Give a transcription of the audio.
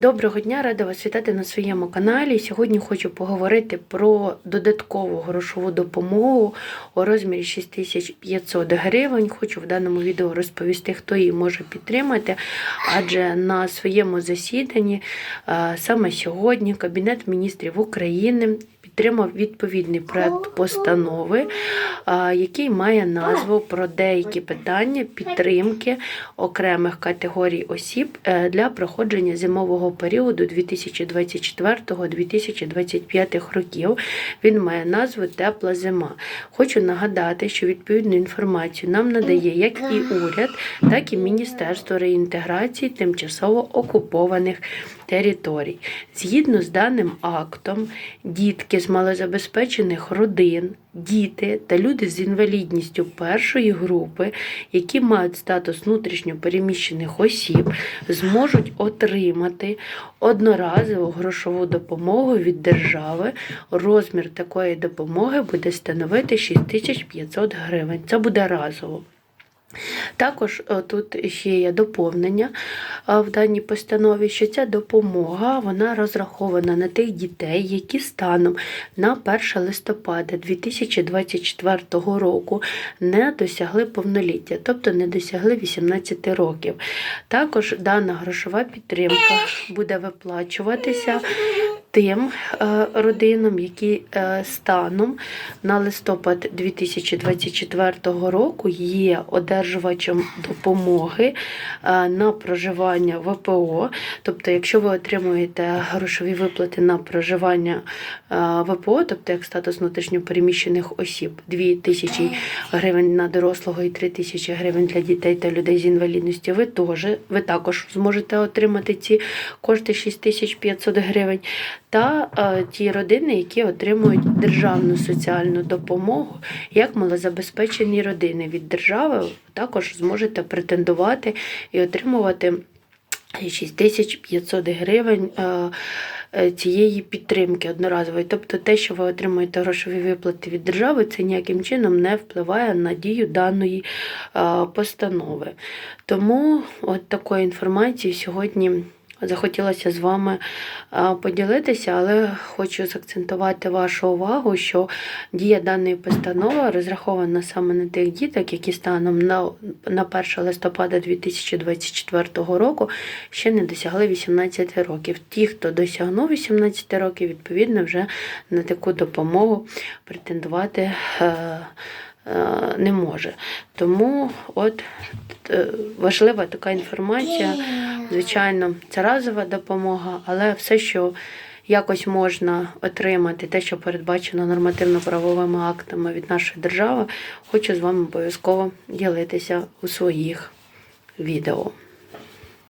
Доброго дня, рада вас вітати на своєму каналі. Сьогодні хочу поговорити про додаткову грошову допомогу у розмірі 6500 гривень. Хочу в даному відео розповісти, хто її може підтримати, адже на своєму засіданні саме сьогодні Кабінет міністрів України підтримав відповідний проект постанови, який має назву про деякі питання підтримки окремих категорій осіб е, для проходження зимового періоду 2024-2025 років. Він має назву Тепла зима. Хочу нагадати, що відповідну інформацію нам надає як і уряд, так і Міністерство реінтеграції тимчасово окупованих територій. Згідно з даним актом, дітки з малозабезпечених родин, діти та люди з інвалідністю першої групи, які мають статус внутрішньо переміщених осіб, зможуть отримати одноразову грошову допомогу від держави. Розмір такої допомоги буде становити 6500 гривень. Це буде разово. Також е, тут ще є доповнення е, в даній постанові, що ця допомога вона розрахована на тих дітей, які станом на 1 листопада 2024 року не досягли повноліття, тобто не досягли 18 років. Також дана грошова підтримка буде виплачуватися тим е, родинам, які е, станом на листопад 2024 року є одержувачем допомоги е, на проживання ВПО. Тобто, якщо ви отримуєте грошові виплати на проживання ВПО, тобто як статус внутрішньопереміщених осіб, 2 тисячі гривень на дорослого і 3 тисячі гривень для дітей та людей з інвалідністю, ви теж ви також зможете отримати ці кошти 6500 гривень та е, ті родини, які отримують державну соціальну допомогу, як малозабезпечені родини від держави, також зможете претендувати і отримувати 6500 гривень. е, е, Цієї підтримки одноразової, тобто те, що ви отримуєте грошові виплати від держави, це ніяким чином не впливає на дію даної постанови. Тому от такою інформацією сьогодні захотілося з вами поділитися, але хочу заакцентувати вашу увагу, що дія даної постанови розрахована саме на тих діток, які станом на, на 1 листопада 2024 року ще не досягли 18 років. Ті, хто досягнув 18 років, відповідно, вже на таку допомогу претендувати. Е, е, не може. Тому от е, важлива така інформація. Звичайно, це разова допомога, але все, що якось можна отримати, те, що передбачено нормативно-правовими актами від нашої держави, хочу з вами обов'язково ділитися у своїх відео.